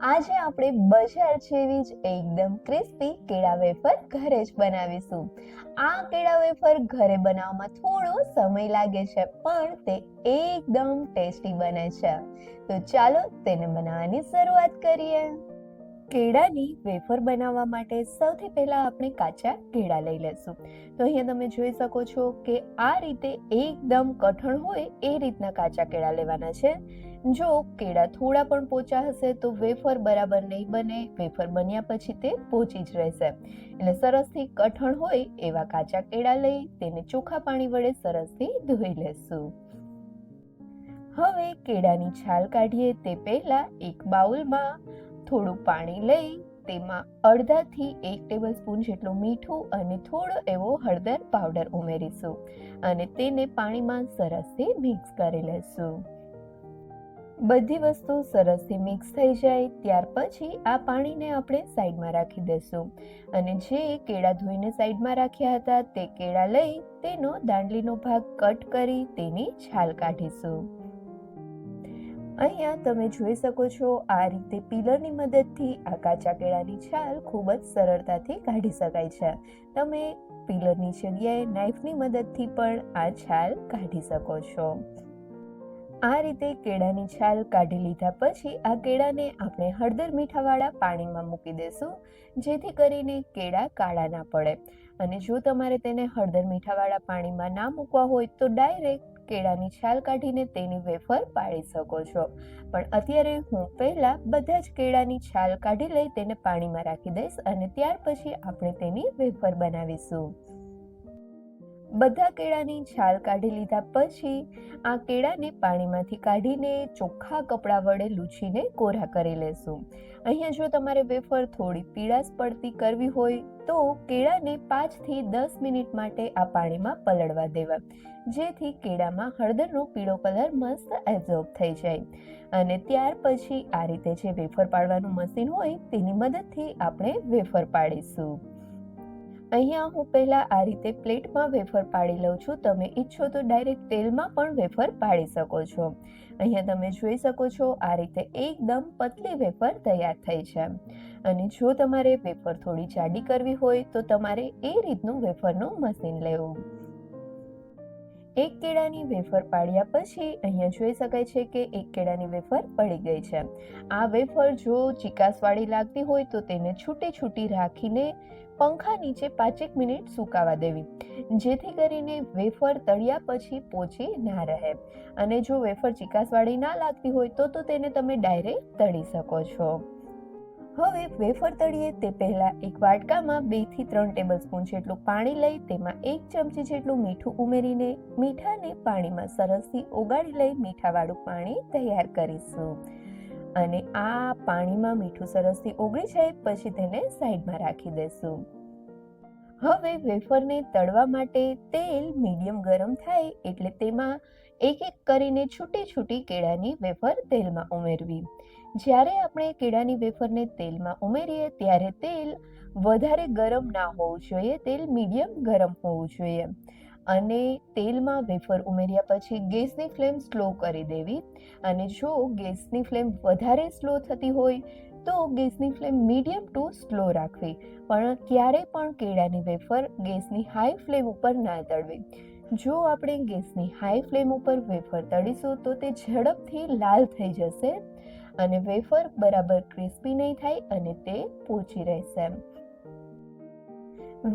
આજે આપણે બજાર જેવી જ એકદમ ક્રિસ્પી કેળા વેફર ઘરે જ બનાવીશું. આ કેળા વેફર ઘરે બનાવવામાં થોડો સમય લાગે છે, પણ તે એકદમ ટેસ્ટી બને છે. તો ચાલો તેને બનાવવાની શરૂઆત કરીએ. કેળાની વેફર બનાવવા માટે સૌથી પહેલાં આપણે કાચા કેળા લઈ લેશું. તો અહીંયા તમે જોઈ શકો છો કે આ રીતે એકદમ કઠણ હોય એ રીતના કાચા કેળા લેવાના છે. જો કેળા થોડા પણ પોચા હશે તો વેફર બરાબર નહીં બને. વેફર બન્યા પછી તે પોચી જ રહેશે. એટલે સરસથી કઠણ હોય એવા કાચા કેળા લઈ તેને ચોખ્ખા પાણી વડે સરસથી ધોઈ લેશું. હવે કેળાની છાલ કાઢીએ તે પહેલા એક બાઉલમાં થોડું પાણી લઈ તેમાં અડધાથી એક ટેબલ સ્પૂન જેટલું મીઠું અને થોડો એવો હળદર પાવડર ઉમેરીશું અને તેને પાણીમાં સરસથી મિક્સ કરી લેશું. બધી વસ્તુ સરસથી મિક્સ થઈ જાય, ત્યાર પછી આ પાણીને આપણે સાઈડમાં રાખી દઈશું. અને જે કેળા ધોઈને સાઈડમાં રાખ્યા હતા, તે કેળા લઈ તેનો દાંડલીનો ભાગ કટ કરી તેની છાલ કાઢીશું. અહીંયા તમે જોઈ શકો છો, આ રીતે પીલરની મદદથી આ કાચા કેળાની છાલ ખૂબ જ સરળતાથી કાઢી શકાય છે. તમે પીલરની જગ્યાએ નાઈફની મદદથી પણ આ છાલ કાઢી શકો છો. આ રીતે કેળાની છાલ કાઢી લીધા પછી આ કેળાને આપણે હળદર મીઠાવાળા પાણીમાં મૂકી દેશું, જેથી કરીને કેળા કાળા ના પડે. અને જો તમારે તેને હળદર મીઠાવાળા પાણીમાં ના મૂકવા હોય તો ડાયરેક્ટ કેળાની છાલ કાઢીને તેની વેફર પાડી શકો છો. પણ અત્યારે હું પહેલાં બધા જ કેળાની છાલ કાઢી લઈ તેને પાણીમાં રાખી દઈશ અને ત્યાર પછી આપણે તેની વેફર બનાવીશું. બધા કેળાની છાલ કાઢી લીધા પછી આ કેળાને પાણીમાંથી કાઢીને ચોખ્ખા કપડા વડે લૂછીને કોરા કરી લેશું. અહીંયા જો તમારે વેફર થોડી પીળાશ પડતી કરવી હોય તો કેળાને પાંચથી દસ મિનિટ માટે આ પાણીમાં પલળવા દેવા, જેથી કેળામાં હળદરનો પીળો કલર મસ્ત એબ્ઝોર્બ થઈ જાય. અને ત્યાર પછી આ રીતે જે વેફર પાડવાનું મશીન હોય તેની મદદથી આપણે વેફર પાડીશું. અહીંયા હું પહેલા આ રીતે પ્લેટમાં વેફર પાડી લઉં છું. તમે ઈચ્છો તો ડાયરેક્ટ તેલમાં પણ વેફર પાડી શકો છો. અહીંયા તમે જોઈ શકો છો આ રીતે એકદમ પતલી વેફર તૈયાર થઈ છે. અને જો તમારે વેફર થોડી જાડી કરવી હોય તો તમારે એ રીતનું વેફરનું મશીન લેવું. એક કેળાની વેફર પાડ્યા પછી અહીંયા જોઈ શકાય છે કે એક કેળાની વેફર પડી ગઈ છે. આ વેફર જો ચિકાસવાળી લાગતી હોય તો તેને છૂટી છૂટી રાખીને પંખા નીચે પાંચેક મિનિટ સુકાવા દેવી. જેથી કરીને વેફર તળ્યા પછી પોચી ના રહે. અને જો વેફર ચિકાસવાળી ના લાગતી હોય તો તો તેને તમે ડાયરેક્ટ તળી શકો છો. હવે વેફર તળીએ તે પહેલા એક વાટકામાં બેથી ત્રણ ટેબલ સ્પૂન જેટલું પાણી લઈ તેમાં એક ચમચી જેટલું મીઠું ઉમેરીને મીઠાને પાણીમાં સરસથી ઓગાળી લઈ મીઠાવાળું પાણી તૈયાર કરીશું. અને આ પાણીમાં મીઠું સરસથી ઓગળી જાય પછી તેને સાઈડમાં રાખી દેશું. હવે વેફરને તળવા માટે તેલ મીડિયમ ગરમ થાય એટલે તેમાં એક એક કરીને છૂટી છૂટી કેળાની વેફર તેલમાં ઉમેરવી. જ્યારે આપણે કેળાની વેફરને તેલમાં ઉમેરીએ, ત્યારે તેલ વધારે ગરમ ના હોવું જોઈએ. તેલ મીડિયમ ગરમ હોવું જોઈએ. અને તેલમાં વેફર ઉમેર્યા પછી ગેસની ફ્લેમ સ્લો કરી દેવી. અને જો ગેસની ફ્લેમ વધારે સ્લો થતી હોય, તો ગેસની ફ્લેમ મીડિયમ ટુ સ્લો રાખવી. પણ ક્યારે પણ કેળાની વેફર ગેસની હાઈ ફ્લેમ ઉપર ના તળવી. જો આપણે ગેસની હાઈ ફ્લેમ ઉપર વેફર તળીશું, તો તે ઝડપથી લાલ થઈ જશે. અને વેફર બરાબર ક્રિસ્પી નહીં થાય અને તે પોચી રહેશે.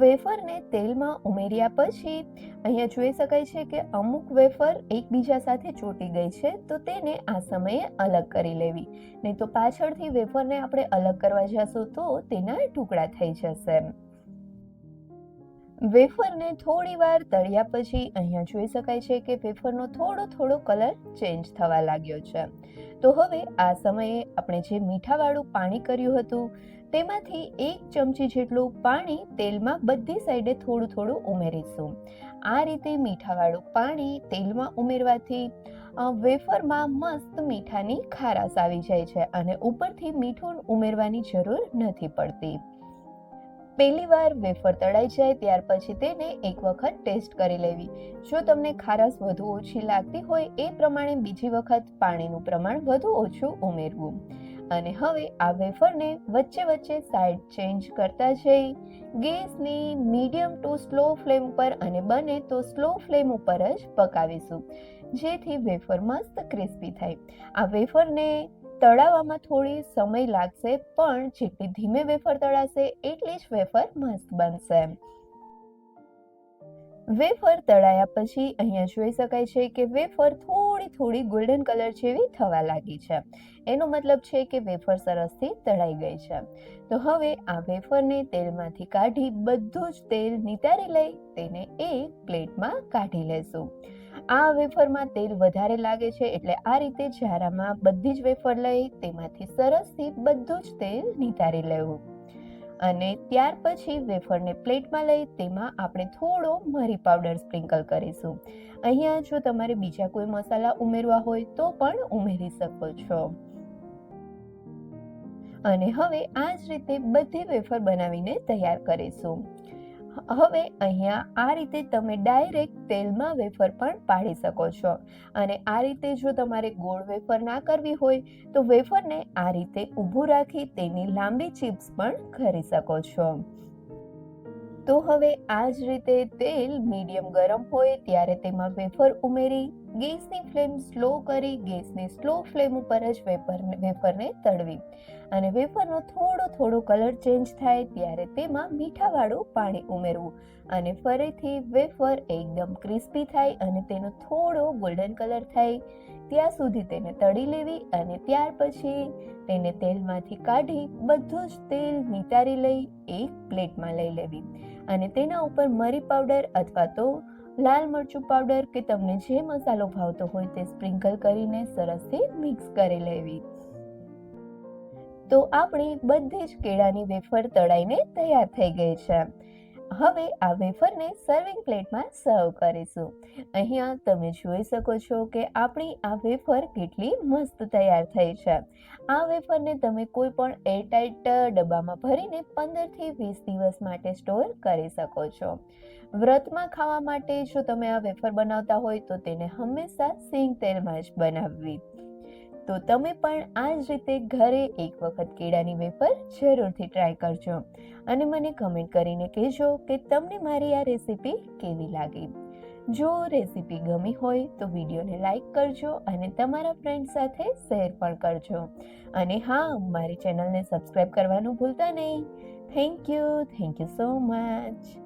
વેફરને તેલમાં ઉમેર્યા પછી અહીંયા જોઈ શકાય છે કે અમુક વેફર એકબીજા સાથે ચોટી ગઈ છે, તો તેને આ સમયે અલગ કરી લેવી. નહીં તો પાછળથી વેફરને આપણે અલગ કરવા જશું તો તેના ટુકડા થઈ જશે. વેફરને થોડી વાર તળ્યા પછી અહીંયા જોઈ શકાય છે કે વેફરનો થોડો થોડો કલર ચેન્જ થવા લાગ્યો છે. તો હવે આ સમયે આપણે જે મીઠાવાળું પાણી કર્યું હતું, તેમાંથી એક ચમચી જેટલું પાણી તેલમાં બધી સાઈડે થોડું થોડું ઉમેરીશું. આ રીતે મીઠાવાળું પાણી તેલમાં ઉમેરવાથી વેફરમાં મસ્ત મીઠાની ખારાશ આવી જાય છે અને ઉપરથી મીઠું ઉમેરવાની જરૂર નથી પડતી. પહેલી વાર વેફર તળાઈ જાય ત્યાર પછી તેને એક વખત ટેસ્ટ કરી લેવી. જો તમને ખારસ વધુ ઓછી લાગતી હોય એ પ્રમાણે બીજી વખત પાણીનું પ્રમાણ વધુ ઓછું ઉમેરવું. અને હવે આ વેફરને વચ્ચે વચ્ચે સાઈડ ચેન્જ કરતા જઈ, ગેસની મીડિયમ ટુ સ્લો ફ્લેમ પર અને બને તો સ્લો ફ્લેમ ઉપર જ પકાવીશું. જેથી વેફર મસ્ત ક્રિસ્પી થાય. આ વેફરને તળાવવામાં થોડી સમય લાગશે, પણ જેટલી ધીમે વેફર તળાશે, એટલી જ વેફર મસ્ત બનશે. વેફર તળાયા પછી અહીંયા જોઈ શકાય છે કે વેફર થોડી થોડી ગોલ્ડન કલર જેવી થવા લાગી છે. એનો મતલબ છે કે વેફર સરસથી તળાઈ ગઈ છે. તો હવે આ વેફરને તેલમાંથી કાઢી બધું જ તેલ નિતારી લઈ તેને એક પ્લેટમાં કાઢી લેશું. આ વેફરમાં તેલ વધારે લાગે છે એટલે આ રીતે જારામાં બધી જ વેફર લઈ તેમાંથી સરસથી બધું જ તેલ નિતારી લેવું. અને ત્યાર પછી વેફરને પ્લેટમાં લઈ તેમાં આપણે થોડો મરી પાવડર સ્પ્રિંકલ કરીશું. અહીંયા જો તમારે બીજા કોઈ મસાલા ઉમેરવા હોય તો પણ ઉમેરી શકો છો. અને હવે આ જ રીતે બધી વેફર બનાવીને તૈયાર કરીશું. હવે અહીંયા આ રીતે તમે ડાયરેક્ટ તેલમાં વેફર પણ પાડી શકો છો. અને આ રીતે જો તમારે ગોળ વેફર ના કરવી હોય, તો વેફરને આ રીતે ઊભું રાખી તેની લાંબી ચિપ્સ પણ કરી શકો છો. તો હવે આ જ રીતે તેલ મીડિયમ ગરમ હોય, ત્યારે તેમાં વેફર ઉમેરી ગેસની ફ્લેમ સ્લો કરી ગેસની સ્લો ફ્લેમ ઉપર જ વેપર વેફરને તળવી. અને વેફરનો થોડો થોડો કલર ચેન્જ થાય ત્યારે તેમાં મીઠાવાળું પાણી ઉમેરવું. અને ફરીથી વેફર એકદમ ક્રિસ્પી થાય અને તેનો થોડો ગોલ્ડન કલર થાય. ત્યાં સુધી તેને તળી લેવી અને ત્યાર પછી તેને તેલમાંથી કાઢી બધું જ તેલ નિતારી લઈ એક પ્લેટમાં લઈ લેવી. અને તેના ઉપર મરી પાવડર અથવા તો લાલ મરચું પાવડર કે તમને જે મસાલો ભાવતો હોય તે સ્પ્રિંકલ કરીને સરસથી મિક્સ કરી લેવી. તો આપણી બધી જ કેળાની વેફર તળાઈને તૈયાર થઈ ગઈ છે. હવે આ વેફરને સર્વિંગ પ્લેટમાં સર્વ કરીશું. અહીંયા તમે જોઈ શકો છો કે આપણી આ વેફર કેટલી મસ્ત તૈયાર થઈ છે. આ વેફરને તમે કોઈ પણ એરટાઇટ ડબ્બામાં ભરીને પંદરથી વીસ દિવસ માટે સ્ટોર કરી શકો છો. વ્રતમાં ખાવા માટે જો તમે આ વેફર બનાવતા હોય તો તેને હંમેશા સિંગ તેલમાં જ બનાવવી. તો તમે પણ આ જ રીતે ઘરે એક વખત કેળાની વેફર જરૂરથી ટ્રાય કરજો. અને મને કમેન્ટ કરીને કહેજો કે તમને મારી આ રેસીપી કેવી લાગી? જો રેસીપી ગમી હોય તો વિડીયોને લાઈક કરજો અને તમારા ફ્રેન્ડ સાથે શેર પણ કરજો. અને હા, મારી ચેનલને સબસ્ક્રાઈબ કરવાનું ભૂલતા નહીં. Thank you thank you so much